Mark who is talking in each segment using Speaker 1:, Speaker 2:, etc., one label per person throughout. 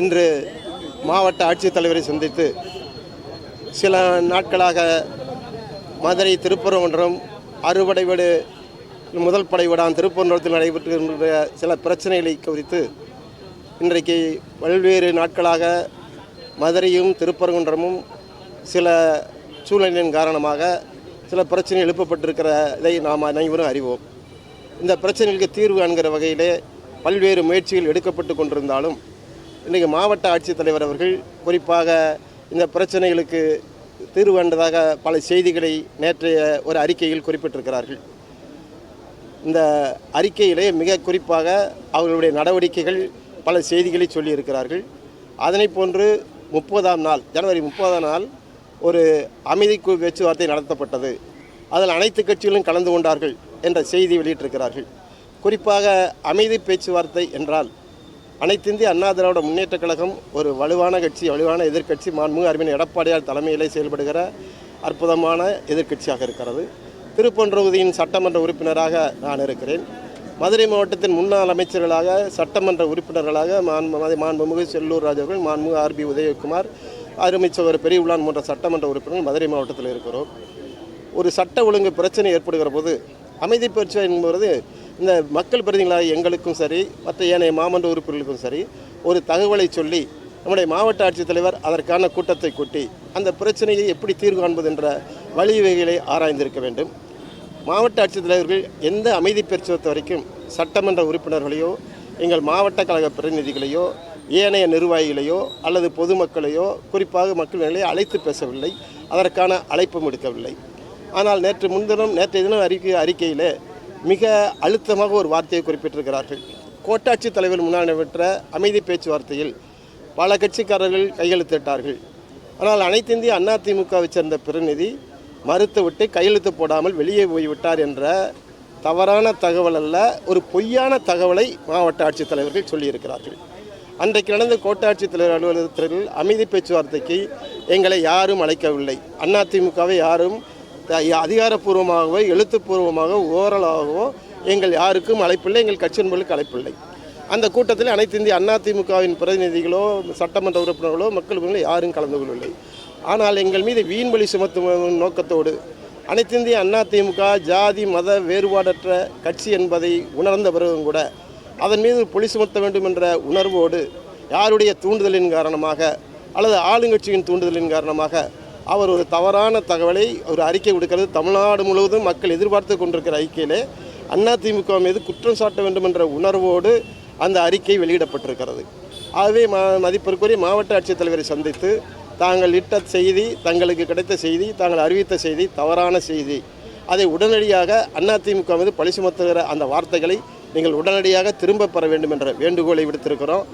Speaker 1: இன்று மாவட்ட ஆட்சித்தலைவரை சந்தித்து சில நாட்களாக மதுரை திருப்பரங்குன்றம் அறுபடை வீடு முதல் படை விடான் திருப்பரங்குன்றத்தில் நடைபெற்றுகின்ற சில பிரச்சனைகளை குறித்து இன்றைக்கு பல்வேறு நாட்களாக மதுரையும் திருப்பரங்குன்றமும் சில சூழ்நிலையின் காரணமாக சில பிரச்சனை எழுப்பப்பட்டிருக்கிறதை நாம் அனைவரும் அறிவோம். இந்த பிரச்சனைகளுக்கு தீர்வு காண்கிற வகையிலே பல்வேறு முயற்சிகள் எடுக்கப்பட்டு கொண்டிருந்தாலும் இன்றைக்கு மாவட்ட ஆட்சித்தலைவர் அவர்கள் குறிப்பாக இந்த பிரச்சனைகளுக்கு தீர்வு கண்டதாக பல செய்திகளை நேற்றைய ஒரு அறிக்கையில் குறிப்பிட்டிருக்கிறார்கள். இந்த அறிக்கையிலே மிக குறிப்பாக அவர்களுடைய நடவடிக்கைகள் பல செய்திகளை சொல்லியிருக்கிறார்கள். அதனை போன்று முப்பதாம் நாள் ஜனவரி முப்பதாம் நாள் ஒரு அமைதி பேச்சுவார்த்தை நடத்தப்பட்டது. அதில் அனைத்து கட்சிகளும் கலந்து கொண்டார்கள் என்ற செய்தி வெளியிட்டிருக்கிறார்கள். குறிப்பாக அமைதி பேச்சுவார்த்தை என்றால் அனைத்திந்திய அண்ணா திராவிட முன்னேற்றக் கழகம் ஒரு வலுவான கட்சி வலுவான எதிர்க்கட்சி. மாண்புமிகு அருமையின் எடப்பாடியார் தலைமையிலே செயல்படுகிற அற்புதமான எதிர்க்கட்சியாக இருக்கிறது. திருப்பன்றகுதியின் சட்டமன்ற உறுப்பினராக நான் இருக்கிறேன். மதுரை மாவட்டத்தின் முன்னாள் அமைச்சர்களாக சட்டமன்ற உறுப்பினர்களாக மாண்பு மாண்புமிகு செல்லூர் ராஜ் அவர்கள் மாண்புமிகு ஆர்பி உதயகுமார் அருமைச்சவர் பெரிய போன்ற சட்டமன்ற உறுப்பினர்கள் மதுரை மாவட்டத்தில் இருக்கிறோம். ஒரு சட்ட ஒழுங்கு பிரச்சனை ஏற்படுகிற போது அமைதி பயிற்சி என்பது இந்த மக்கள் பிரதிநிதிகளாக எங்களுக்கும் சரி மற்ற ஏனைய மாமன்ற உறுப்பினர்களுக்கும் சரி ஒரு தகவலை சொல்லி நம்முடைய மாவட்ட ஆட்சித்தலைவர் அதற்கான கூட்டத்தை கூட்டி அந்த பிரச்சனையை எப்படி தீர்வு காண்பது என்ற வழிவகைகளை ஆராய்ந்திருக்க வேண்டும். மாவட்ட ஆட்சித்தலைவர்கள் எந்த அமைதி பேச்சுவத்தை வரைக்கும் சட்டமன்ற உறுப்பினர்களையோ எங்கள் மாவட்ட கழக பிரதிநிதிகளையோ ஏனைய நிர்வாகிகளையோ அல்லது பொதுமக்களையோ குறிப்பாக மக்கள் அழைத்து பேசவில்லை அதற்கான அழைப்பும் எடுக்கவில்லை. ஆனால் நேற்று முன்தினம் நேற்றைய தினம் அறிக்கை அறிக்கையிலே மிக அழுத்தமாக ஒரு வார்த்தையை குறிப்பிட்டிருக்கிறார்கள். கோட்டாட்சி தலைவர் முன்னால் நடைபெற்ற அமைதி பேச்சுவார்த்தையில் பல கட்சிக்காரர்கள் கையெழுத்திட்டார்கள். ஆனால் அனைத்து இந்திய அதிமுகவை சேர்ந்த பிரதிநிதி மறுத்துவிட்டு கையெழுத்து போடாமல் வெளியே போய்விட்டார் என்ற தவறான தகவல் அல்ல ஒரு பொய்யான தகவலை மாவட்ட ஆட்சித்தலைவர்கள் சொல்லியிருக்கிறார்கள். அன்றைக்கு நடந்த கோட்டாட்சித் தலைவர் அலுவலகத்தில் அமைதி பேச்சுவார்த்தைக்கு எங்களை யாரும் அழைக்கவில்லை. அதிமுகவை யாரும் அதிகாரப்பூர்வமாகவோ எழுத்துப்பூர்வமாக ஓரலாகவோ எங்கள் யாருக்கும் அழைப்பில்லை எங்கள் கட்சி நண்பர்களுக்கு அழைப்பில்லை. அந்த கூட்டத்தில் அனைத்து இந்திய அதிமுகவின் பிரதிநிதிகளோ சட்டமன்ற உறுப்பினர்களோ மக்கள் யாரும் கலந்து கொள்ளவில்லை. ஆனால் எங்கள் மீது வீண்வழி சுமத்தும் நோக்கத்தோடு அனைத்து இந்திய அதிமுக ஜாதி மத வேறுபாடற்ற கட்சி என்பதை உணர்ந்த பிறகும் கூட அதன் மீது பொலி சுமத்த வேண்டும் என்ற உணர்வோடு யாருடைய தூண்டுதலின் காரணமாக அல்லது ஆளுங்கட்சியின் தூண்டுதலின் காரணமாக அவர் ஒரு தவறான தகவலை ஒரு அறிக்கை கொடுக்கிறது. தமிழ்நாடு முழுவதும் மக்கள் எதிர்பார்த்து கொண்டிருக்கிற அறிக்கையிலே அதிமுக மீது குற்றம் சாட்ட வேண்டும் என்ற உணர்வோடு அந்த அறிக்கை வெளியிடப்பட்டிருக்கிறது. ஆகவே ம மதிப்பிற்குரிய மாவட்ட ஆட்சித்தலைவரை சந்தித்து தாங்கள் இட்ட செய்தி தங்களுக்கு கிடைத்த செய்தி தாங்கள் அறிவித்த செய்தி தவறான செய்தி அதை உடனடியாக அதிமுக மீது பழி சுமத்துகிற அந்த வார்த்தைகளை நீங்கள் உடனடியாக திரும்ப பெற வேண்டும் என்ற வேண்டுகோளை விடுத்திருக்கிறோம்.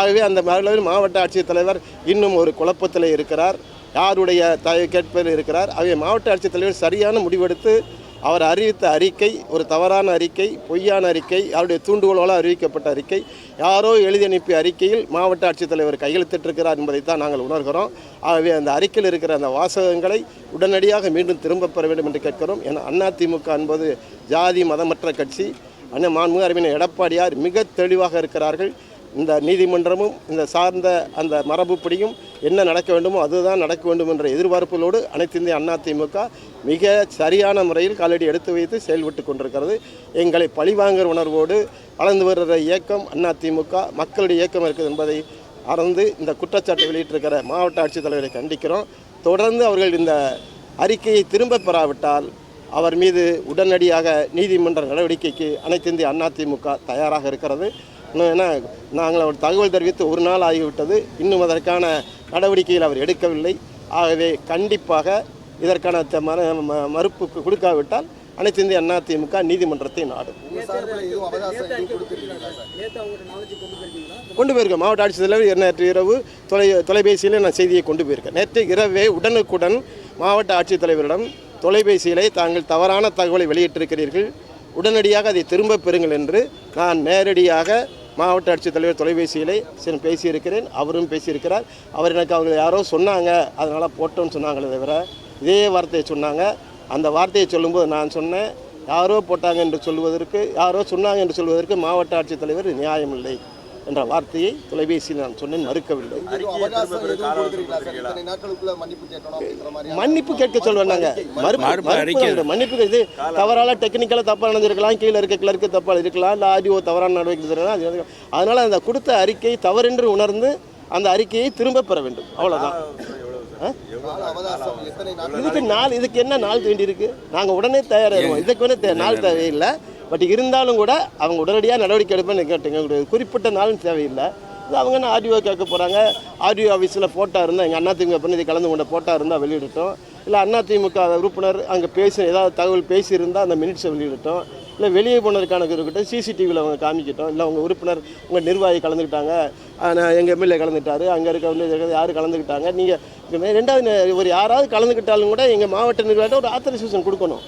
Speaker 1: ஆகவே அந்த மாவட்ட ஆட்சித்தலைவர் இன்னும் ஒரு குழப்பத்தில் இருக்கிறார். யாருடைய த கேட்பில் இருக்கிறார். அவை மாவட்ட ஆட்சித்தலைவர் சரியான முடிவெடுத்து அவர் அறிவித்த அறிக்கை ஒரு தவறான அறிக்கை பொய்யான அறிக்கை அவருடைய தூண்டுகோளால் அறிவிக்கப்பட்ட அறிக்கை யாரோ எழுதி அனுப்பிய அறிக்கையில் மாவட்ட ஆட்சித்தலைவர் கையெழுத்திட்டிருக்கிறார் என்பதைத்தான் நாங்கள் உணர்கிறோம். ஆகவே அந்த அறிக்கையில் இருக்கிற அந்த வாசகங்களை உடனடியாக மீண்டும் திரும்பப் பெற வேண்டும் என்று கேட்கிறோம். ஏன்னா அதிமுக என்பது ஜாதி மதமற்ற கட்சி. அண்ணன் மாண்புமிகு அறிவினர் எடப்பாடியார் மிக தெளிவாக இருக்கிறார்கள். இந்த நீதிமன்றமும் இந்த சார்ந்த அந்த மரபுப்படியும் என்ன நடக்க வேண்டுமோ அதுதான் நடக்க வேண்டும் என்ற எதிர்பார்ப்புகளோடு அனைத்து இந்திய திமுக மிக சரியான முறையில் காலடி எடுத்து வைத்து செயல்பட்டு கொண்டிருக்கிறது. எங்களை பழிவாங்கிற உணர்வோடு வளர்ந்து வருகிற இயக்கம் அண்ணா திமுக மக்களுடைய இயக்கம் இருக்குது என்பதை அறந்து இந்த குற்றச்சாட்டை வெளியிட்டிருக்கிற மாவட்ட ஆட்சித்தலைவரை கண்டிக்கிறோம். தொடர்ந்து அவர்கள் இந்த அறிக்கையை திரும்ப பெறாவிட்டால் அவர் மீது உடனடியாக நீதிமன்ற நடவடிக்கைக்கு அனைத்து இந்திய அதிமுக தயாராக இருக்கிறது. இன்னும் என்ன நாங்கள் அவர் தகவல் தெரிவித்து ஒரு நாள் ஆகிவிட்டது. இன்னும் அதற்கான நடவடிக்கையில் அவர் எடுக்கவில்லை. ஆகவே கண்டிப்பாக இதற்கான த- மறு ம- மறுப்பு கொடுக்காவிட்டால் அனைத்து இந்திய திமுக நீதிமன்றத்தை நாடும். கொண்டு போயிருக்கேன். மாவட்ட ஆட்சித்தலைவர் நேற்று இரவு தொலை தொலைபேசியில் நான் செய்தியை கொண்டு போயிருக்கேன். நேற்று இரவே உடனுக்குடன் மாவட்ட ஆட்சித்தலைவரிடம் தொலைபேசியிலே தாங்கள் தவறான தகவலை வெளியிட்டிருக்கிறீர்கள். உடனடியாக அதை திரும்பப் பெறுங்கள் என்று நான் நேரடியாக மாவட்ட ஆட்சித்தலைவர் தொலைபேசியிலே சில பேசியிருக்கிறேன் அவரும் பேசியிருக்கிறார். அவர் எனக்கு அவங்க யாரோ சொன்னாங்க அதனால் போட்டோன்னு சொன்னாங்களே தவிர இதே வார்த்தையை சொன்னாங்க. அந்த வார்த்தையை சொல்லும்போது நான் சொன்னேன் யாரோ போட்டாங்க என்று சொல்வதற்கு யாரோ சொன்னாங்க என்று சொல்வதற்கு மாவட்ட ஆட்சித்தலைவர் நியாயமில்லை. என்ற வார்த்தையை தொலைபேசியில் நான் சொன்னேன் மறுக்கவில்லை.
Speaker 2: மன்னிப்பு
Speaker 1: கேட்க சொல்வேன் நாங்க மறுப்பு
Speaker 3: மறுப்பு
Speaker 1: மறுப்பு
Speaker 3: அறிக்கை.
Speaker 1: இல்லை. மன்னிப்பு இது தவறால டெக்னிக்கலாக தப்பாக நடந்திருக்கலாம் கீழே இருக்க கிளர்க்கு தப்பாக இருக்கலாம் இல்லை ஆடியோ தவறான நடவடிக்கை எதுக்கு- அதனால அந்த கொடுத்த அறிக்கை தவறென்று உணர்ந்து அந்த அறிக்கையை திரும்ப பெற வேண்டும். அவ்வளவுதான். இதுக்கு நாள் இதுக்கு என்ன நாள் வேண்டி இருக்கு நாங்கள் உடனே தயாராகிடுவோம் இதுக்கு தே- நாள் தேவையில்லை. பட் இருந்தாலும் கூட அவங்க உடனடியாக நடவடிக்கை எடுப்பேன்னு கேட்டுங்க. குறிப்பிட்ட நாளும் தேவையில்லை. இது அவங்க என்ன ஆடியோ கேட்க போகிறாங்க ஆடியோ ஆஃபீஸில் ஃபோட்டோ இருந்தால் எங்கள் அதிமுக பிரதிநிதி கலந்து கொண்ட ஃபோட்டோ இருந்தால் வெளியிடட்டும். இல்லை அதிமுக உறுப்பினர் அங்கே பேசி ஏதாவது தகவல் பேசியிருந்தால் அந்த மினிட்ஸை வெளியிடட்டும். இல்லை வெளியே போனதுக்கான இருக்கட்டும் சிசிடிவியில் அவங்க காமிக்கிட்டோம். இல்லை உங்கள் உறுப்பினர் உங்கள் நிர்வாகி கலந்துக்கிட்டாங்க. எங்கள் எம்எல்ஏ கலந்துக்கிட்டாரு. அங்கே இருக்க வந்து யார் கலந்துக்கிட்டாங்க? நீங்கள் ரெண்டாவது ஒரு யாராவது கலந்துக்கிட்டாலும் கூட எங்கள் மாவட்ட நிர்வாகிட்ட ஒரு ஆத்தரைசேஷன் கொடுக்கணும்.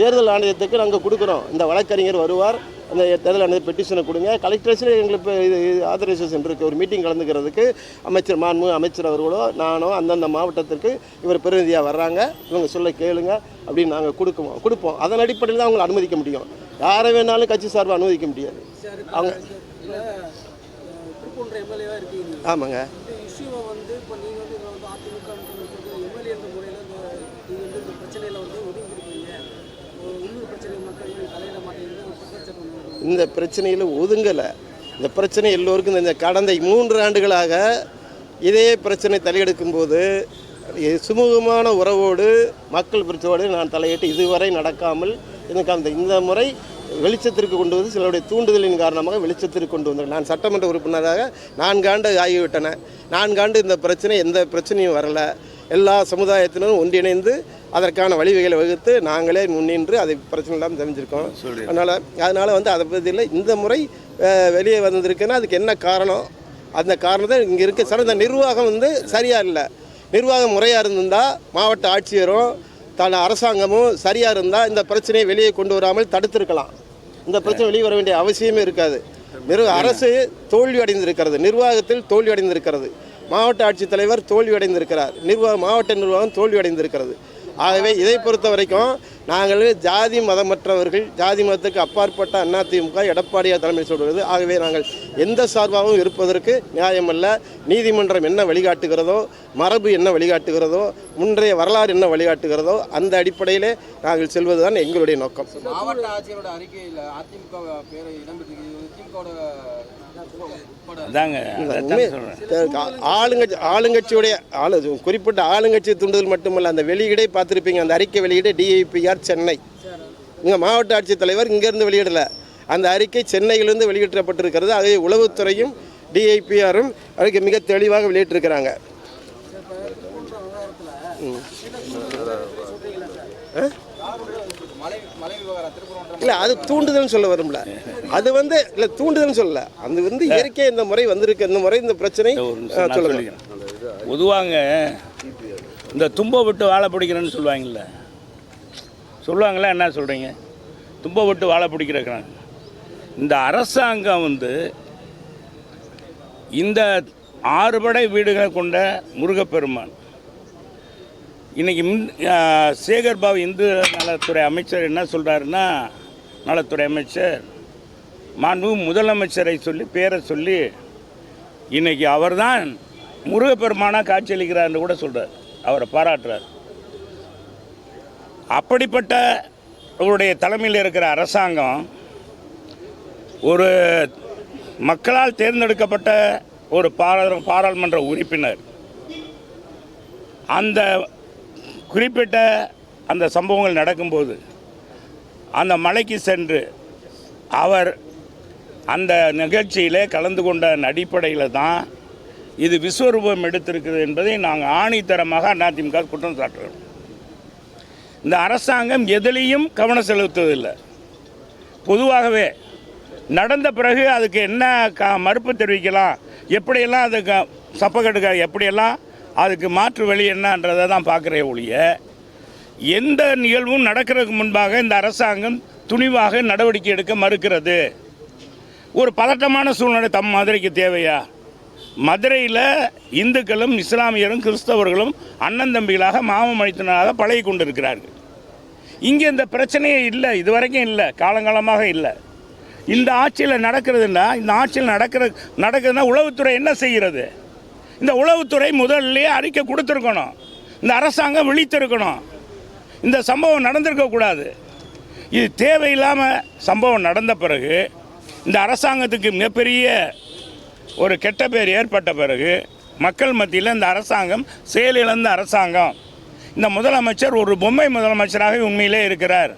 Speaker 1: தேர்தல் ஆணையத்துக்கு நாங்கள் கொடுக்குறோம். இந்த வழக்கறிஞர் வருவார். அந்த தேர்தல் ஆணைய பெட்டிஷனை கொடுங்க. கலெக்டரேட்ஸில் எங்களுக்கு இது ஆத்தரைசேஷன் இருக்குது ஒரு மீட்டிங் கலந்துக்கிறதுக்கு அமைச்சர் மாண்பு அமைச்சர் அவர்களோ நானோ அந்தந்த மாவட்டத்திற்கு இவர் பிரதிநிதியாக வர்றாங்க. இவங்க சொல்ல கேளுங்க அப்படின்னு நாங்கள் கொடுக்குவோம். கொடுப்போம். அதன் அடிப்படையில் தான் அவங்களை அனுமதிக்க முடியும். யாரை வேணாலும் கட்சி சார்பாக அனுமதிக்க முடியாது. அவங்க ஆமாங்க
Speaker 4: இந்த இஷ்யூவை வந்து இப்போ நீங்கள் வந்து இதில் வந்து அதிமுக எம்எல்ஏ என்ற முறையில் இந்த நீங்கள் வந்து இந்த பிரச்சனையில் வந்து ஒதுங்கி இருக்கீங்க உள்ளூர் பிரச்சனை மக்கள் தலையிட மாட்டேங்குது ஒரு குற்றச்சாட்டு ஒன்று வருது.
Speaker 1: இந்த பிரச்சனையில் ஒதுங்கலை. இந்த பிரச்சனை எல்லோருக்கும் இந்த கடந்த மூன்று ஆண்டுகளாக இதே பிரச்சனை தலையெடுக்கும்போது சுமூகமான உறவோடு மக்கள் பிரச்சனையோடு நான் தலையிட்டு இதுவரை நடக்காமல் எனக்கு அந்த இந்த முறை வெளிச்சத்திற்கு கொண்டு வந்து சிலருடைய தூண்டுதலின் காரணமாக வெளிச்சத்திற்கு கொண்டு வந்தேன். நான் சட்டமன்ற உறுப்பினராக நான்காண்டு ஆகிவிட்டன. நான்காண்டு இந்த பிரச்சனை எந்த பிரச்சனையும் வரல. எல்லா சமுதாயத்தினரும் ஒன்றிணைந்து அதற்கான வழிவகைகளை வகுத்து நாங்களே முன்னின்று அதை பிரச்சனை இல்லாமல் தெரிஞ்சிருக்கோம் அதனால் அதனால் வந்து அதை பற்றி இல்லை. இந்த முறை வெளியே வந்திருக்குன்னா அதுக்கு என்ன காரணம்? அந்த காரணத்தை இங்கே இருக்க சார் இந்த நிர்வாகம் வந்து சரியாக இல்லை. நிர்வாகம் முறையாக இருந்திருந்தால் மாவட்ட ஆட்சியரும் தன் அரசாங்கமும் சரியாக இருந்தால் இந்த பிரச்சனையை வெளியே கொண்டு வராமல் தடுத்திருக்கலாம். இந்த பிரச்சனை வெளியே வர வேண்டிய அவசியமே இருக்காது. நிர்வ அரசு தோல்வி அடைந்திருக்கிறது. நிர்வாகத்தில் தோல்வி அடைந்திருக்கிறது. மாவட்ட ஆட்சித்தலைவர் தோல்வி அடைந்திருக்கிறார் நிர்வாக மாவட்ட நிர்வாகம் தோல்வி அடைந்திருக்கிறது ஆகவே இதை பொறுத்த வரைக்கும் நாங்கள் ஜாதி மதமற்றவர்கள் ஜாதி மதத்துக்கு அப்பாற்பட்ட அதிமுக எடப்பாடியார் தலைமை சொல்கிறது. ஆகவே நாங்கள் எந்த சார்பாகவும் இருப்பதற்கு நியாயமல்ல. நீதிமன்றம் என்ன வழிகாட்டுகிறதோ மரபு என்ன வழிகாட்டுகிறதோ முன்றைய வரலாறு என்ன வழிகாட்டுகிறதோ அந்த அடிப்படையிலே நாங்கள் செல்வதுதான் எங்களுடைய நோக்கம்.
Speaker 5: மாவட்ட ஆட்சியரோட அறிக்கையில் அதிமுக பேரை இடம்பெற்றிருக்கிறது.
Speaker 1: ஆளுங்கட்சி ஆளுங்கட்சியுடைய ஆளு குறிப்பிட்ட ஆளுங்கட்சி தூண்டுதல் மட்டுமல்ல அந்த வெளியீடே பார்த்துருப்பீங்க அந்த அறிக்கை வெளியீடு டிஐபிஆர் சென்னை. இங்கே மாவட்ட ஆட்சித்தலைவர் இங்கேருந்து வெளியிடல. அந்த அறிக்கை சென்னையிலிருந்து வெளியிடப்பட்டிருக்கிறது. ஆகவே உளவுத்துறையும் டிஐபிஆரும் அதுக்கு மிக தெளிவாக வெளியிட்டிருக்கிறாங்க.
Speaker 5: திருப்பூர்
Speaker 1: இல்லை அது தூண்டுதல்னு சொல்ல வரும்ல. அது வந்து இல்லை தூண்டுதல்னு சொல்லல. அது வந்து இயற்கை இந்த முறை வந்திருக்கு இந்த முறை இந்த பிரச்சனை சொல்லுங்க.
Speaker 3: பொதுவாங்க இந்த தும்ப விட்டு வாழை பிடிக்கிறேன்னு சொல்லுவாங்கல்ல. சொல்லுவாங்களா என்ன சொல்கிறீங்க தும்ப விட்டு வாழை பிடிக்கிறக்கிறாங்க இந்த அரசாங்கம் வந்து இந்த ஆறுபடை வீடுகளை கொண்ட முருகப்பெருமான். ஆ, சேகர் பாபு இந்து நலத்துறை அமைச்சர் என்ன சொல்கிறாருன்னா நலத்துறை அமைச்சர் மாண்பு முதலமைச்சரை சொல்லி பேரை சொல்லி இன்னைக்கு அவர்தான் முருகப்பெருமானாக காட்சியளிக்கிறார்னு கூட சொல்கிறார் அவரை பாராட்டுறார். அப்படிப்பட்ட அவருடைய தலைமையில் இருக்கிற அரசாங்கம் ஒரு மக்களால் தேர்ந்தெடுக்கப்பட்ட ஒரு பாரா பாராளுமன்ற உறுப்பினர். அந்த குறிப்பிட்ட அந்த சம்பவங்கள் நடக்கும்போது அந்த மலைக்கு சென்று அவர் அந்த நிகழ்ச்சியிலே கலந்து கொண்ட அடிப்படையில் தான் இது விஸ்வரூபம் எடுத்திருக்கிறது என்பதை நாங்கள் ஆணித்தரமாக அதிமுக குற்றம் சாட்டுகிறோம். இந்த அரசாங்கம் எதிலையும் கவனம் செலுத்துவதில்லை. பொதுவாகவே நடந்த பிறகு அதுக்கு என்ன க மறுப்பு தெரிவிக்கலாம் எப்படியெல்லாம் அதுக்கு சப்பகெடுக்க எப்படியெல்லாம் அதுக்கு மாற்று வழி என்னன்றதை தான் பார்க்குறே ஒழிய எந்த நிகழ்வும் நடக்கிறதுக்கு முன்பாக இந்த அரசாங்கம் துணிவாக நடவடிக்கை எடுக்க மறுக்கிறது? ஒரு பதட்டமான சூழ்நிலை தம் மதுரைக்கு தேவையா? மதுரையில் இந்துக்களும் இஸ்லாமியரும் கிறிஸ்தவர்களும் அண்ணன் தம்பிகளாக மாமமழித்தனாக பழகி கொண்டிருக்கிறார்கள். இங்கே இந்த பிரச்சனையே இல்லை இதுவரைக்கும் இல்லை காலங்காலமாக இல்லை. இந்த ஆட்சியில் நடக்கிறதுன்னா இந்த ஆட்சியில் நடக்கிற நடக்குதுன்னா உளவுத்துறை என்ன செய்கிறது? இந்த உளவுத்துறை முதல்லையே அறிக்கை கொடுத்துருக்கணும். இந்த அரசாங்கம் விழித்திருக்கணும். இந்த சம்பவம் நடந்திருக்கக்கூடாது இது தேவையில்லாமல் சம்பவம் நடந்த பிறகு இந்த அரசாங்கத்துக்கு மிகப்பெரிய ஒரு கெட்ட பேர் ஏற்பட்ட பிறகு மக்கள் மத்தியில் இந்த அரசாங்கம் செயலிழந்த அரசாங்கம். இந்த முதலமைச்சர் ஒரு பொம்மை முதலமைச்சராக உண்மையிலே இருக்கிறார்.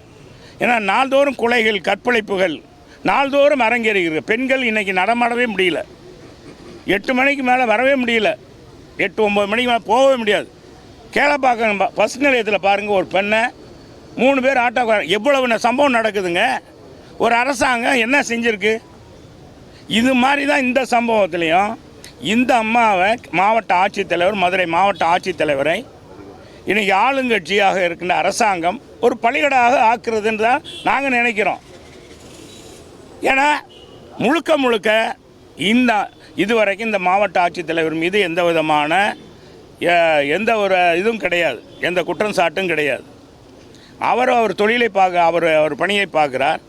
Speaker 3: ஏன்னா நாள்தோறும் கொலைகள் கற்பழிப்புகள் நாள்தோறும் அரங்கேறுகிறது. பெண்கள் இன்னைக்கு நடமாடவே முடியல. எட்டு மணிக்கு மேலே வரவே முடியல. எட்டு ஒம்பது மணிக்கு மேலே போகவே முடியாது. கேளப்பாக்கம் பஸ் நிலையத்தில் பாருங்கள் ஒரு பெண்ணை மூணு பேர் ஆட்டோ எவ்வளவு சம்பவம் நடக்குதுங்க. ஒரு அரசாங்கம் என்ன செஞ்சுருக்கு? இது மாதிரி தான் இந்த சம்பவத்துலேயும் இந்த அம்மாவை மாவட்ட ஆட்சித்தலைவர் மதுரை மாவட்ட ஆட்சித்தலைவரை இன்றைக்கி ஆளுங்கட்சியாக இருக்கின்ற அரசாங்கம் ஒரு பலிகடாக ஆக்குறதுன்னு தான் நாங்கள் நினைக்கிறோம். ஏன்னா முழுக்க முழுக்க இந்த இதுவரைக்கும் இந்த மாவட்ட ஆட்சித்தலைவர் மீது எந்த விதமான எந்த ஒரு இதுவும் கிடையாது. எந்த குற்றம் சாட்டும் கிடையாது. அவர் அவர் தொழிலை பார்க்க அவர் அவர் பணியை பார்க்குறார்.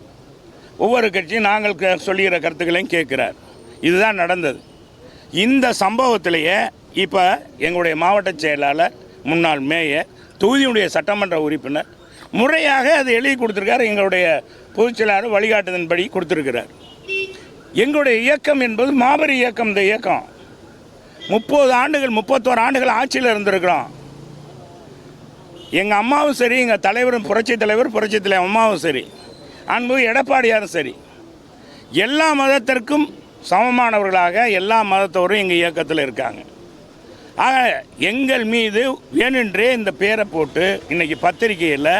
Speaker 3: ஒவ்வொரு கட்சியும் நாங்கள் க- சொல்லுகிற கருத்துக்களையும் கேட்குறார். இதுதான் நடந்தது. இந்த சம்பவத்திலேயே இப்போ எங்களுடைய மாவட்ட செயலாளர் முன்னாள் மேயர் தொகுதியுடைய சட்டமன்ற உறுப்பினர் முறையாக அது எழுதி கொடுத்துருக்காரு. எங்களுடைய பொதுச் செயலாளர் வழிகாட்டுதன்படி கொடுத்துருக்கிறார். எங்களுடைய இயக்கம் என்பது மாபெரும் இயக்கம் இந்த இயக்கம். முப்பது ஆண்டுகள் முப்பத்தோரு ஆண்டுகள் ஆட்சியில் இருந்திருக்கிறோம். எங்கள் அம்மாவும் சரி எங்கள் தலைவரும் புரட்சி தலைவர் புரட்சி தலைவர் அம்மாவும் சரி அன்பு எடப்பாடியாரும் சரி. எல்லா மதத்திற்கும் சமமானவர்களாக எல்லா மதத்தவரும் எங்கள் இயக்கத்தில் இருக்காங்க. ஆக எங்கள் மீது வேணுன்றே இந்த பேரை போட்டு இன்னைக்கு பத்திரிகையில்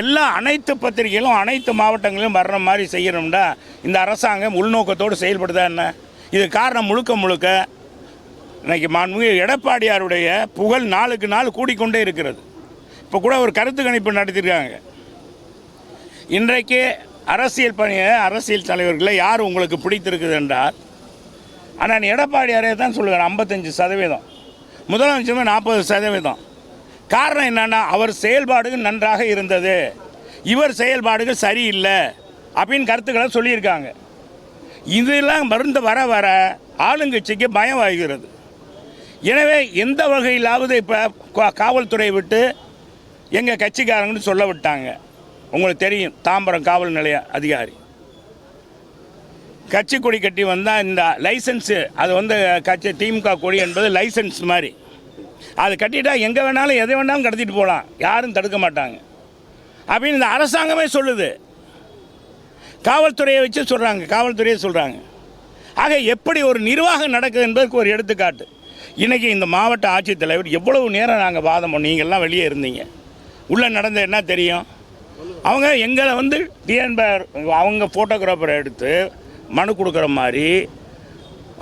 Speaker 3: எல்லா அனைத்து பத்திரிகைகளும் அனைத்து மாவட்டங்களிலும் வர்ற மாதிரி செய்யணும்டா இந்த அரசாங்கம் உள்நோக்கத்தோடு செயல்படுதா என்ன? இது காரணம் முழுக்க முழுக்க இன்னைக்கு மாண்புமிகு எடப்பாடியாருடைய புகழ் நாளுக்கு நாள் கூடிக்கொண்டே இருக்கிறது. இப்போ கூட ஒரு கருத்து கணிப்பு நடத்தியிருக்காங்க இன்றைக்கு அரசியல் பணியை அரசியல் தலைவர்களை யார் உங்களுக்கு பிடித்திருக்குது என்றால் ஆனால் எடப்பாடியாரே தான் சொல்லுவேன் ஐம்பத்தஞ்சு சதவீதம். முதலமைச்சர் நாற்பது சதவீதம். காரணம் என்னன்னா அவர் செயல்பாடுகள் நன்றாக இருந்தது. இவர் செயல்பாடுகள் சரியில்லை அப்படின்னு கருத்துக்களை சொல்லியிருக்காங்க. இதெல்லாம் மருந்து வர வர ஆளுங்கட்சிக்கு பயம் ஆகிறது எனவே எந்த வகையிலாவது இப்போ காவல்துறையை விட்டு எங்கள் கட்சிக்காரங்கன்னு சொல்ல விட்டாங்க. உங்களுக்கு தெரியும் தாம்பரம் காவல் நிலைய அதிகாரி. கட்சி கொடி கட்டி வந்தால் இந்த லைசன்ஸு அது வந்து கட்சி திமுக கொடி என்பது லைசன்ஸ் மாதிரி. அது கட்டிட்டா எங்கே வேணாலும் எதை வேணாலும் கடத்திட்டு போகலாம் யாரும் தடுக்க மாட்டாங்க. அப்படின்னு இந்த அரசாங்கமே சொல்லுது. காவல்துறையை வச்சு சொல்கிறாங்க காவல்துறையை சொல்கிறாங்க ஆக எப்படி ஒரு நிர்வாகம் நடக்குது என்பதற்கு ஒரு எடுத்துக்காட்டு. இன்றைக்கி இந்த மாவட்ட ஆட்சித்தலைவர் எவ்வளவு நேரம் நாங்கள் வாதம் நீங்கள்லாம் வெளியே இருந்தீங்க. உள்ளே நடந்த என்ன தெரியும்? அவங்க எங்களை வந்து டிஎன்பர் அவங்க ஃபோட்டோகிராஃபரை எடுத்து மனு கொடுக்குற மாதிரி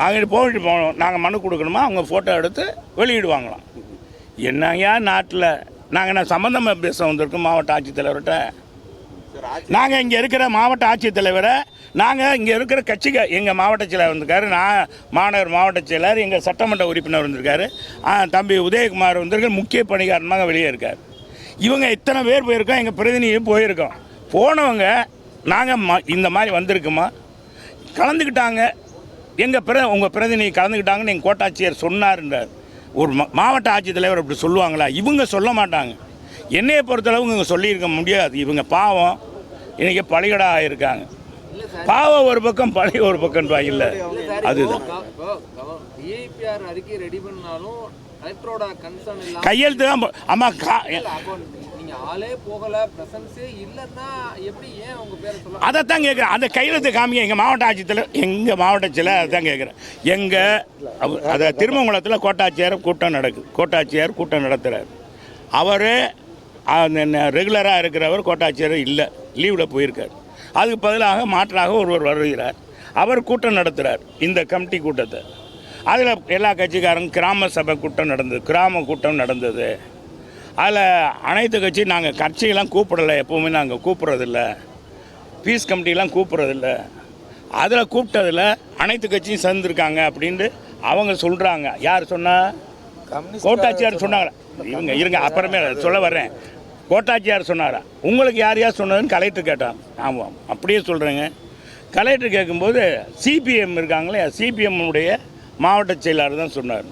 Speaker 3: அவங்க போயிட்டு போகணும் நாங்கள் மனு கொடுக்கணுமா? அவங்க ஃபோட்டோ எடுத்து வெளியிடுவாங்களாம். என்னங்கயா நாட்டில்? நாங்கள் என்ன சம்மந்தமாக பேச வந்திருக்கோம் மாவட்ட ஆட்சித்தலைவர்கிட்ட? நாங்கள் இங்கே இருக்கிற மாவட்ட ஆட்சித்தலைவரை நாங்கள் இங்கே இருக்கிற கட்சிக்கு எங்கள் மாவட்ட செயலர் வந்திருக்காரு நான் மாநகர் மாவட்ட செயலர் எங்கள் சட்டமன்ற உறுப்பினர் வந்திருக்காரு தம்பி உதயகுமார் வந்திருக்காரு முக்கிய பணிகாரணமாக வெளியே இருக்கார். இவங்க இத்தனை பேர் போயிருக்கோம் எங்கள் பிரதிநிதியும் போயிருக்கோம். போனவங்க நாங்கள் ம இந்த மாதிரி வந்திருக்குமா? கலந்துக்கிட்டாங்க. எங்கள் பிர உங்கள் பிரதிநிதி கலந்துக்கிட்டாங்கன்னு எங்கள் கோட்டாட்சியர் சொன்னார்ன்றார். ஒரு மா- மாவட்ட ஆட்சித்தலைவர் அப்படி சொல்லுவாங்களா? இவங்க சொல்ல மாட்டாங்க. என்னையை பொறுத்தளவு இவங்க சொல்லியிருக்க முடியாது. இவங்க பாவம். இன்றைக்கி பலிகடா ஆகியிருக்காங்க பாவம் ஒரு பக்கம் பழி ஒரு பக்கம் இல்லை. அதுதான். கையெழுத்து தான்
Speaker 5: சொல்ல
Speaker 3: அதைத்தான் கேட்குறேன் அந்த கையெழுத்து காமிங்க. எங்கள் மாவட்ட ஆட்சியத்தில் எங்கள் மாவட்டத்தில் அதான் கேட்குறேன் எங்கள் அதை திருமங்கலத்தில் கோட்டாட்சியர் கூட்டம் நடக்குது கோட்டாட்சியர் கூட்டம் நடத்துகிறார் அவர் ரெகுலராக இருக்கிறவர் கோட்டாட்சியர் இல்லை. லீவில் போயிருக்கார். அதுக்கு பதிலாக மாற்றாக ஒருவர் வருகிறார். அவர் கூட்டம் நடத்துகிறார் இந்த கமிட்டி கூட்டத்தை. அதில் எல்லா கட்சிக்காரங்க கிராம சபை கூட்டம் நடந்தது கிராம கூட்டம் நடந்தது. அதில் அனைத்து கட்சி நாங்கள் கட்சியெல்லாம் கூப்பிடலை எப்போவுமே நாங்கள் கூப்பிட்றதில்ல. பீஸ் கமிட்டிலாம் கூப்பிட்றதில்ல. அதில் கூப்பிட்டதில் அனைத்து கட்சியும் சேர்ந்துருக்காங்க அப்படின்ட்டு அவங்க சொல்கிறாங்க யார் சொன்னா? கோட்டாட்சியார் சொன்னாங்க. இவங்க இருங்க அப்புறமே சொல்ல வர்றேன். கோட்டாட்சியார் சொன்னாரா? உங்களுக்கு யார் யார் சொன்னதுன்னு கலெக்டர் கேட்டான். ஆமாம் அப்படியே சொல்கிறேங்க கலெக்டர் கேட்கும்போது சிபிஎம் இருக்காங்களே சிபிஎம்னுடைய மாவட்ட செயலாளர் தான் சொன்னார்.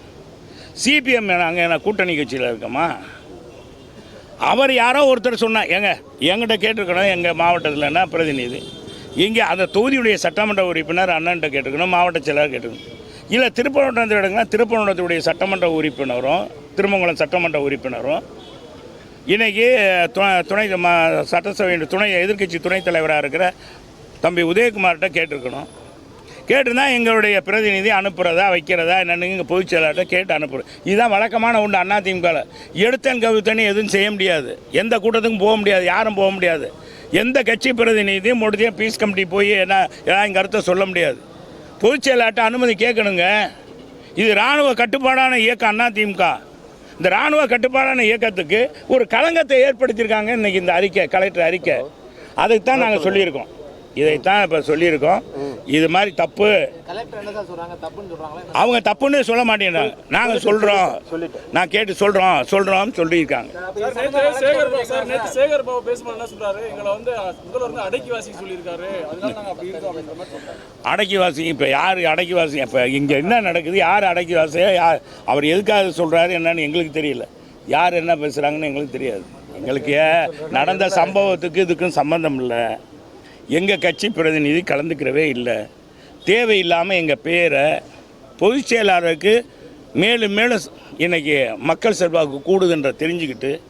Speaker 3: சிபிஎம் நாங்கள் நான் கூட்டணி கட்சியில் இருக்கோமா? அவர் யாரோ ஒருத்தர் சொன்னார் எங்க எங்கிட்ட கேட்டிருக்கணும் எங்கள் மாவட்டத்தில்னா பிரதிநிதி? இங்கே அந்த தொகுதியுடைய சட்டமன்ற உறுப்பினர் அண்ணன்ட்ட கேட்டிருக்கணும் மாவட்ட செயலாளர் கேட்டிருக்கணும். இல்லை திருப்பரங்குன்றத்தில் எடுங்கன்னா திருப்பரங்குன்றத்துடைய சட்டமன்ற உறுப்பினரும் திருமங்கலம் சட்டமன்ற உறுப்பினரும் இன்னைக்கு துணை துணை சட்டசபையின் துணை எதிர்க்கட்சி துணைத் தலைவராக இருக்கிற தம்பி உதயகுமார்கிட்ட கேட்டிருக்கணும். கேட்டுருந்தா எங்களுடைய பிரதிநிதி அனுப்புகிறதா வைக்கிறதா என்னென்னு இங்கே பொதுச் செயலாளர்கிட்ட கேட்டு அனுப்புகிறோம் இதுதான் வழக்கமான ஒன்று திமுகவில் எடுத்தன் கவித்தனி எதுவும் செய்ய முடியாது. எந்த கூட்டத்துக்கும் போக முடியாது யாரும் போக முடியாது. எந்த கட்சி பிரதிநிதியும் முடிஞ்ச பீஸ் கமிட்டி போய் என்ன ஏதாவது கருத்தை சொல்ல முடியாது. பொதுச் செயலாளர்கிட்ட அனுமதி கேட்கணுங்க. இது இராணுவ கட்டுப்பாடான இயக்கம் அண்ணா திமுக. இந்த இராணுவ கட்டுப்பாடான இயக்கத்துக்கு ஒரு களங்கத்தை ஏற்படுத்தியிருக்காங்க இன்னைக்கு இந்த அறிக்கை கலெக்டர் அறிக்கை. அதுக்கு தான் நாங்கள் சொல்லியிருக்கோம். இதைத்தான் இப்போ சொல்லியிருக்கோம். இது மாதிரி தப்பு. அவங்க தப்புன்னு சொல்ல மாட்டேங்கிறாங்க. நாங்கள் சொல்கிறோம் நான் கேட்டு சொல்கிறோம் சொல்கிறோம்னு சொல்லியிருக்காங்க. அடக்கிவாசி இப்போ யார் அடக்கிவாசி இப்போ இங்கே என்ன நடக்குது? யார் அடக்கிவாசியா? யார் அவர் எதுக்காக சொல்கிறாரு என்னன்னு எங்களுக்கு தெரியல. யார் என்ன பேசுகிறாங்கன்னு எங்களுக்கு தெரியாது. எங்களுக்கு ஏன் நடந்த சம்பவத்துக்கு இதுக்கும் சம்பந்தம் இல்லை. எங்கள் கட்சி பிரதிநிதி கலந்துக்கிறவே இல்லை. தேவையில்லாமல் எங்கள் பேரை பொதுச் செயலாளருக்கு மேலும் மேலும் இன்றைக்கி மக்கள் செல்வாக்கு கூடுதுன்ற தெரிஞ்சுக்கிட்டு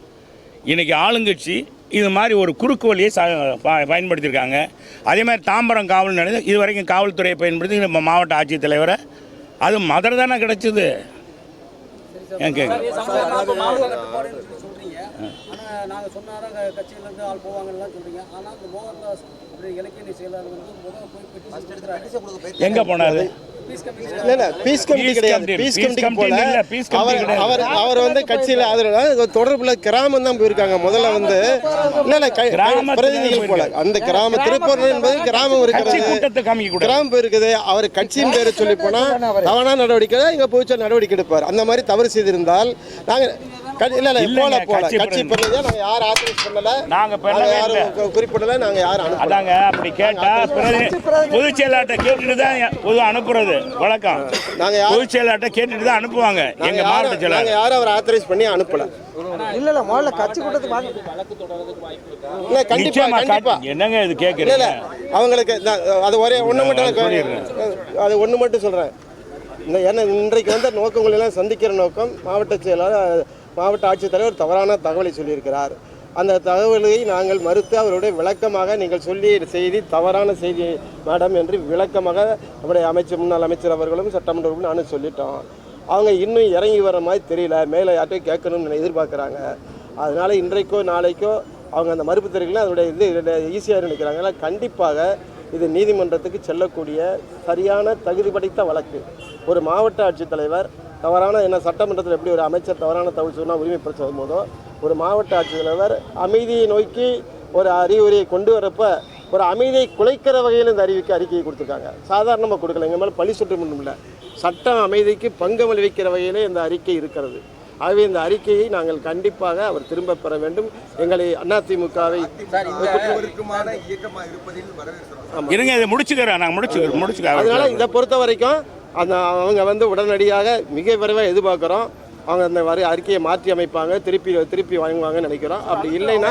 Speaker 3: இன்றைக்கி ஆளுங்கட்சி இது மாதிரி ஒரு குறுக்கு வழியை ச ப- பயன்படுத்தியிருக்காங்க. அதே மாதிரி தாம்பரம் காவல் நிலையம் இது வரைக்கும் காவல்துறையை பயன்படுத்தி நம்ம மாவட்ட ஆட்சித்தலைவரை அது மதுரை தானே கிடச்சிது. ஏன் எங்கே போனார்?
Speaker 4: பீஸ் கமிட்டி
Speaker 1: இல்ல இல்ல பீஸ் கமிட்டி
Speaker 3: Peace
Speaker 1: கிடையாது. பீஸ் கமிட்டிக்கு போல அவர்
Speaker 3: கிடையாது.
Speaker 1: அவர் அவர் வந்து கட்சியில் ஆதரவு தொடர்புல கிராமம் தான் போயிருக்காங்க. முதல்ல வந்து இல்ல இல்ல பிரதிநிதிகள் போல. அந்த கிராம திருப்பூர் என்பது கிராமம்
Speaker 3: கட்சி
Speaker 1: இருக்கிறது
Speaker 3: கூட்டத்தை காமிக்க கூடாது.
Speaker 1: கிராமம் போயிருக்குது அவர் கட்சியின் பேரை சொல்லி போனா தவறான நடவடிக்கை இங்க போய் நடவடிக்கை எடுப்பார். அந்த மாதிரி தவறு செய்திருந்தால் நாங்க க- இல்ல இல்ல போல போல.
Speaker 3: கட்சி
Speaker 1: கட்சி பிரதிநிதியா நாங்க யாரும் ஆத்தரைஸ் பண்ணல
Speaker 3: நாங்க பண்ணவே இல்லை.
Speaker 1: குறிப்பிடல நாங்க யாரும் அனுப்பல.
Speaker 3: அதாங்க அப்படி கேட்டா பொதுச் செயலாளர்கிட்ட கேட்டுட்டு தான் பொது அனுப்புறது. வழக்கம்.
Speaker 1: நாங்க
Speaker 3: பொதுச் கேட்டுட்டு தான் அனுப்புவாங்க எங்க மாவட்ட செயலாளர்.
Speaker 1: நாங்க யாரும் அவர் ஆத்தரைஸ் பண்ணி அனுப்பல.
Speaker 4: இல்ல இல்ல முதல்ல கட்சி கூட்டத்துக்கு வாங்க.
Speaker 1: இல்ல கண்டிப்பா
Speaker 3: நிச்சயமா
Speaker 1: கண்டிப்பா.
Speaker 3: காட்டு- என்னங்க இது
Speaker 1: இல்ல அவங்களுக்கு அது ஒரே ஒன்று மட்டும்
Speaker 3: அது
Speaker 1: ஒன்று மட்டும் சொல்கிறேன் இந்த ஏன்னா இன்றைக்கு வந்த நோக்கங்கள் எல்லாம் சந்திக்கிற நோக்கம் மாவட்ட செயலாளர் மாவட்ட ஆட்சித்தலைவர் தவறான தகவலை சொல்லியிருக்கிறார். அந்த தகவலை நாங்கள் மறுத்து அவருடைய விளக்கமாக நீங்கள் சொல்லிய செய்தி தவறான செய்தி மேடம் என்று விளக்கமாக நம்முடைய அமைச்சர் முன்னாள் அமைச்சர் அவர்களும் சட்டமன்ற உறுப்பினர் நானும் சொல்லிட்டோம். அவங்க இன்னும் இறங்கி வர மாதிரி தெரியல மேலே யார்ட்டையும் கேட்கணும்னு எதிர்பார்க்குறாங்க. அதனால் இன்றைக்கோ நாளைக்கோ அவங்க அந்த மறுப்பு தெரிவிக்கலாம் அதனுடைய இது ஈஸியாக நினைக்கிறாங்க. ஆனால் கண்டிப்பாக இது நீதிமன்றத்துக்கு செல்லக்கூடிய சரியான தகுதி படைத்த வழக்கு. ஒரு மாவட்ட ஆட்சித்தலைவர் தவறான என்ன சட்டமன்றத்தில் எப்படி ஒரு அமைச்சர் தவறான தகவல் சொன்னால் உரிமை பிரச்சனை போதோ ஒரு மாவட்ட ஆட்சித்தலைவர் அமைதியை நோக்கி ஒரு அறிவுரையை கொண்டு வரப்ப ஒரு அமைதியை குலைக்கிற வகையில் இந்த அறிவிக்கை அறிக்கையை கொடுத்துருக்காங்க. சாதாரணமாக கொடுக்கல. எங்கள் மேலே பழி சுற்று மட்டும் இல்லை. சட்டம் அமைதிக்கு பங்கம் விளைவிக்கிற வகையிலே இந்த அறிக்கை இருக்கிறது. ஆகவே இந்த அறிக்கையை நாங்கள் கண்டிப்பாக அவர் திரும்ப பெற வேண்டும். எங்களை அதிமுகவை
Speaker 3: இருங்க இதை முடிச்சுக்கிறேன். நாங்கள் முடிச்சுக்கிறோம்
Speaker 1: அதனால
Speaker 3: முடிச்சுக்கிறோம்
Speaker 1: இதை பொறுத்த வரைக்கும் அந்த அவங்க வந்து உடனடியாக மிக விரைவாக எதிர்பார்க்குறோம். அவங்க அந்த வரி அறிக்கையை மாற்றி அமைப்பாங்க திருப்பி திருப்பி வாங்குவாங்கன்னு நினைக்கிறோம். அப்படி இல்லைன்னா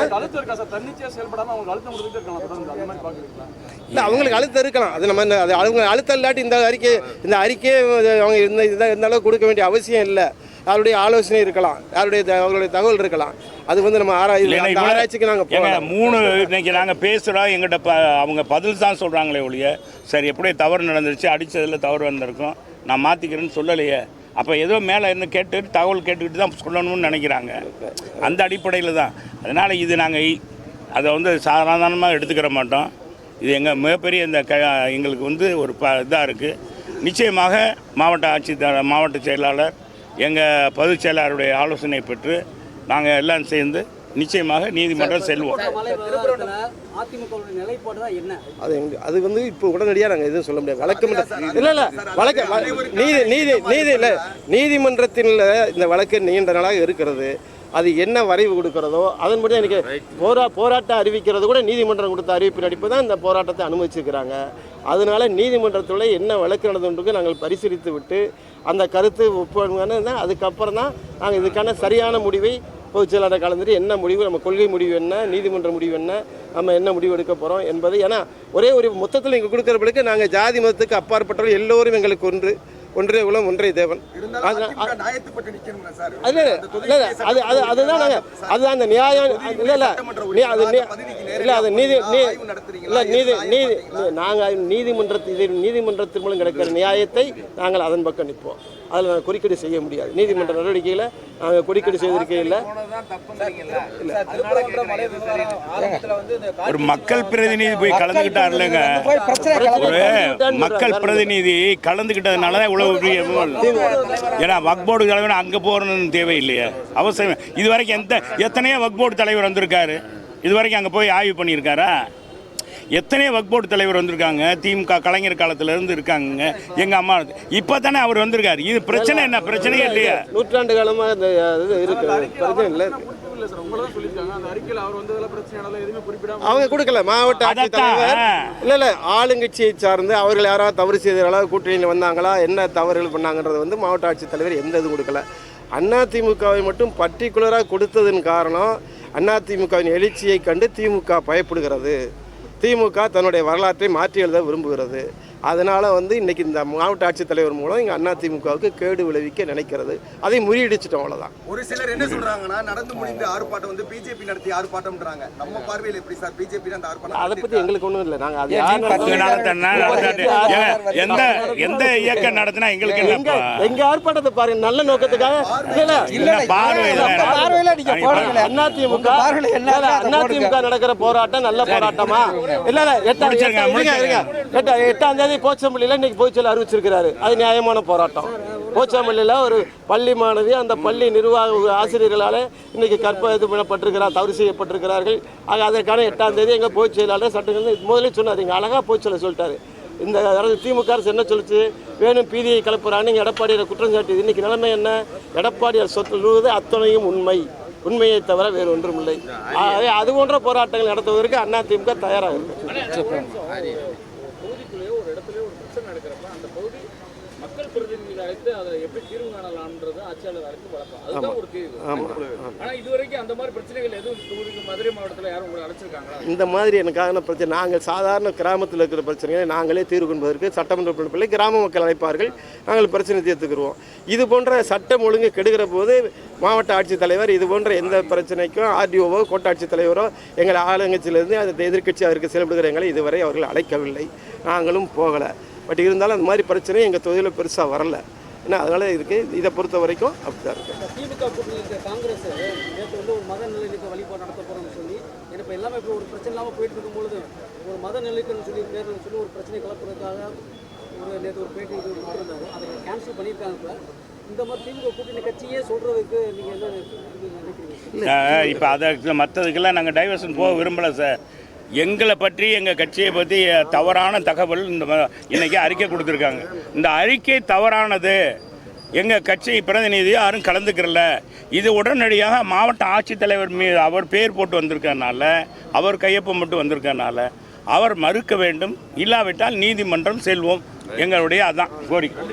Speaker 1: இல்லை அவங்களுக்கு அழுத்தம் இருக்கலாம். அது நம்ம அது அவங்க அழுத்தம் இல்லாட்டி இந்த அறிக்கை இந்த அறிக்கையை அவங்க இந்த இதை இந்த அளவுக்கு கொடுக்க வேண்டிய அவசியம் இல்லை. யாருடைய ஆலோசனை இருக்கலாம் யாருடைய அவங்களுடைய தகவல் இருக்கலாம். அது வந்து நம்ம ஆராய்
Speaker 3: இல்லைன்னா
Speaker 1: அந்த
Speaker 3: இவ்வளவு-
Speaker 1: ஆராய்ச்சிக்கு நாங்கள்
Speaker 3: மூணு இன்னைக்கு நாங்கள் பேசுகிறோம் எங்கிட்ட ப அவங்க பதில் தான் சொல்கிறாங்களே ஒழிய சரி எப்படி தவறு நடந்துருச்சு அடித்ததில் தவறு வந்திருக்கும் நான் மாற்றிக்கிறேன்னு சொல்லலையே. அப்போ ஏதோ மேலே இருந்து கேட்டுட்டு தகவல் கேட்டுக்கிட்டு தான் சொல்லணும்னு நினைக்கிறாங்க. அந்த அடிப்படையில் தான். அதனால் இது நாங்கள் அதை வந்து சாதாரணமாக எடுத்துக்கிற மாட்டோம். இது எங்கள் மிகப்பெரிய இந்த க எங்களுக்கு வந்து ஒரு ப இதாக இருக்குது நிச்சயமாக மாவட்ட ஆட்சி மாவட்ட செயலாளர் எங்கள் பொதுச் செயலாளருடைய ஆலோசனை பெற்று நாங்கள் எல்லாம் சேர்ந்து நிச்சயமாக நீதிமன்றம் செல்வோம்.
Speaker 1: அது எங்க அது வந்து இப்போ உடனடியாக நாங்கள் எதுவும் சொல்ல முடியாது. வழக்கு இல்லை இல்லை வழக்கு நீதி நீதி நீதி இல்லை. நீதிமன்றத்தில் இந்த வழக்கு நீண்ட நாளாக இருக்கிறது. அது என்ன வரைவு கொடுக்கிறதோ அதன்படி எனக்கு போரா போராட்டம் அறிவிக்கிறது கூட நீதிமன்றம் கொடுத்த அறிவிப்பின் அடிப்பு தான் இந்த போராட்டத்தை அனுமதிச்சிருக்கிறாங்க. அதனால நீதிமன்றத்தில் என்ன வழக்கு நடந்துருக்கு நாங்கள் பரிசீலித்து விட்டு அந்த கருத்து ஒப்புவாங்கன்னா அதுக்கப்புறம் தான் நாங்கள் இதுக்கான சரியான முடிவை பொதுச் செயலாளர் கலந்துட்டு என்ன முடிவு நம்ம கொள்கை முடிவு என்ன நீதிமன்ற முடிவு என்ன நம்ம என்ன முடிவு எடுக்க போகிறோம் என்பது ஏன்னா ஒரே ஒரு மொத்தத்தில் இங்கே கொடுக்குறவங்களுக்கு நாங்கள் ஜாதி மதத்துக்கு அப்பாற்பட்டவர்கள் எல்லோரும் எங்களுக்கு ஒன்று. ஒன்றே குலம் ஒன்றே தேவன். அது அது அது அதுதான். நாங்கள் அதுதான் அந்த நியாயம். இல்லை இல்லை. அது இல்லை அது நீதி நீ இல்லை நீதி நீதி நாங்கள் நீதிமன்றத்தில் இது நீதிமன்றத்தின் மூலம் கிடைக்கிற நியாயத்தை நாங்கள் அதன் பக்கம் நிற்போம். அதில் நாங்கள் குறுக்கீடு செய்ய முடியாது. நீதிமன்ற நடவடிக்கையில் நாங்கள் குறுக்கீடு செய்திருக்கையில்
Speaker 3: ஒரு மக்கள் பிரதிநிதி போய் கலந்துக்கிட்டாருலங்க ஒரு மக்கள் பிரதிநிதி கலந்துக்கிட்டதுனால தான் ஏன்னா வக்போர்டு தலைவர் அங்கே போகணும்னு தேவையில்லையே. அவசியம். இது வரைக்கும் எந்த எத்தனையோ வக்போர்டு தலைவர் வந்திருக்காரு. இது வரைக்கும் அங்கே போய் ஆய்வு பண்ணியிருக்காரா? எத்தனையோ வக்போர்டு தலைவர் வந்திருக்காங்க. திமுக கலைஞர் காலத்துல இருந்து இருக்காங்க. எங்கள் அம்மா இப்போ தானே அவர் வந்திருக்காரு. இது பிரச்சனை என்ன? பிரச்சனையே இல்லையா.
Speaker 1: நூற்றாண்டு காலமாக இது அவங்க கொடுக்கல. மாவட்ட ஆட்சித்தலைவர். இல்லை இல்லை. ஆளுங்கட்சியை சார்ந்து அவர்கள் யாராவது தவறு செய்ததால கூட்டணியில் வந்தாங்களா? என்ன தவறுகள் பண்ணாங்கன்றது வந்து மாவட்ட ஆட்சித்தலைவர் எந்த இதுவும் கொடுக்கல. அதிமுகவை மட்டும் பர்டிகுலராக கொடுத்ததன் காரணம் அதிமுகவின் எழுச்சியை கண்டு திமுக பயப்படுகிறது. திமுக தன்னுடைய வரலாற்றை மாற்றி எழுத விரும்புகிறது. அதனால் வந்து இன்னைக்கு இந்த மாவட்ட ஆட்சித்தலைவர் மூலம் இங்கே அதிமுகவுக்கு கேடு விளைவிக்க நினைக்கிறது. அதை முறியடிச்சிட்டோம் அவ்வளோதான்
Speaker 2: ஒரு சிலர் என்ன சொல்றாங்கன்னா நடந்து முடிந்த ஆர்ப்பாட்டம் வந்து பிஜேபி நடத்திய ஆர்ப்பாட்டம்ன்றாங்க. நம்ம பார்வையில் எப்படி சார்? பிஜேபி அந்த ஆர்ப்பாட்டம்
Speaker 1: அதை பற்றி எங்களுக்கு ஒன்றும் இல்லை. நாங்கள் அது
Speaker 3: எந்த எந்த இயக்கம் நடத்தினா எங்களுக்கு
Speaker 1: எங்க எங்க ஆர்ப்பாட்டத்தை பாருங்க நல்ல நோக்கத்துக்காக. இல்ல
Speaker 3: இல்ல. பார்வை
Speaker 1: நம்ம பார்வையில. நீங்க போடுறீங்களே. அதிமுக அதிமுக நடக்கிற போராட்டம் நல்ல போராட்டமா? இல்ல இல்ல எட்டாம்
Speaker 3: முடிச்சிருங்க,
Speaker 1: எட்டாம் இருங்க, இன்னைக்கு பொதுச்செயல் அறிவிச்சிருக்கிறாரு. அது நியாயமான போராட்டம். போச்சம்பள்ளியில ஒரு பள்ளி மாணவி அந்த பள்ளி நிர்வாக ஆசிரியர்களால் இன்னைக்கு கற்ப இது பண்ணப்பட்டிருக்கிறார் தவறு செய்யப்பட்டிருக்கிறார்கள். ஆக அதற்கான எட்டாம் தேதி எங்கள் பொதுச் செயலாளர் சட்டங்கள் முதலே சொன்னார். இங்க அழகா பொதுச்செயலர் சொல்லிட்டாரு. இந்த திமுக அரசு என்ன சொல்லிச்சு? வேணும் பீதியை கலப்புறான்னு இங்கே எடப்பாடியில் குற்றம் சாட்டியது. இன்னைக்கு நிலைமை என்ன? எடப்பாடியார் சொல்லுவது அத்தனையும் உண்மை. உண்மையை தவிர வேறு ஒன்றும் இல்லை ஆகவே அது போன்ற போராட்டங்கள் நடத்துவதற்கு அண்ணா தயாராக இருக்கு
Speaker 6: தொகுதிக்குள்ளேயோ ஒரு இடத்துல ஒரு பிரச்சனை நடக்கிறப்ப அந்த பகுதி மக்கள் அழைத்து அதை எப்படி தீர்வு காணலாம்ன்றது ஆட்சியாளர் அழைத்து வழக்கம். அதுதான் ஒரு தீர்வு. ஆனா இது வரைக்கும் அந்த மாதிரி பிரச்சனைகள் எதுவும் மதுரை மாவட்டத்துல யாரும் உங்களை அழைச்சிருக்காங்களா
Speaker 1: இந்த மாதிரி எனக்கான பிரச்சனை நாங்கள் சாதாரண கிராமத்தில் இருக்கிற பிரச்சனைகளை நாங்களே தீர்வு காண்பதற்கு சட்டமன்ற உறுப்பினர்களை கிராம மக்கள் அழைப்பார்கள். நாங்கள் பிரச்சனை தீர்த்துக்கிடுவோம் இது போன்ற சட்டம் ஒழுங்கு கெடுகிற போது மாவட்ட ஆட்சித்தலைவர் இது போன்ற எந்த பிரச்சனைக்கும் ஆர்டிஓவோ கோட்டாட்சித் தலைவரோ எங்கள் ஆளுங்கட்சியிலிருந்து அந்த எதிர்க்கட்சியாக இருக்க செயல்படுகிற எங்களை இதுவரை அவர்கள் அழைக்கவில்லை. நாங்களும் போகலை. பட் இருந்தாலும் அந்த மாதிரி பிரச்சனை எங்கள் தொகுதியில் பெருசாக வரல. ஏன்னா அதனால் இதுக்கு இதை பொறுத்த வரைக்கும் அப்படிதான் இருக்குது
Speaker 4: திமுக இருக்க காங்கிரஸ் நேற்று வந்து ஒரு மத நல்லிணக்க வழிபாடு நடத்த போறோம்னு சொல்லி ஏன்னா இப்போ எல்லாமே இப்போ ஒரு பிரச்சனை இல்லாமல் போயிட்டு இருக்கும்பொழுது ஒரு மத நல்லிணக்கம்னு சொல்லி பேரில் சொல்லி ஒரு பிரச்சனை கிளப்புறதுக்காக ஒரு நேற்று ஒரு பேட்டி கொடுத்துருந்தாரு அதை கேன்சல் பண்ணியிருக்காங்க இப்போ. இந்த மாதிரி திமுக கூட்டணி கட்சியே சொல்றதுக்கு நீங்கள் என்ன நினைக்கிறீங்க?
Speaker 3: இப்போ அதை மற்றதுக்கெல்லாம் நாங்கள் டைவர்ஷன் போக விரும்பலை சார் எங்களை பற்றி எங்கள் கட்சியை பற்றி தவறான தகவல் இந்த இன்றைக்கி அறிக்கை கொடுத்துருக்காங்க. இந்த அறிக்கை தவறானது. எங்கள் கட்சி பிரதிநிதி யாரும் கலந்துக்கிறல. இது உடனடியாக மாவட்ட ஆட்சித்தலைவர் மீது அவர் பேர் போட்டு வந்திருக்கனால அவர் கையொப்பம் மட்டும் வந்திருக்கனால அவர் மறுக்க வேண்டும். இல்லாவிட்டால் நீதிமன்றம் செல்வோம். எங்களுடைய அதான் கோரிக்கை.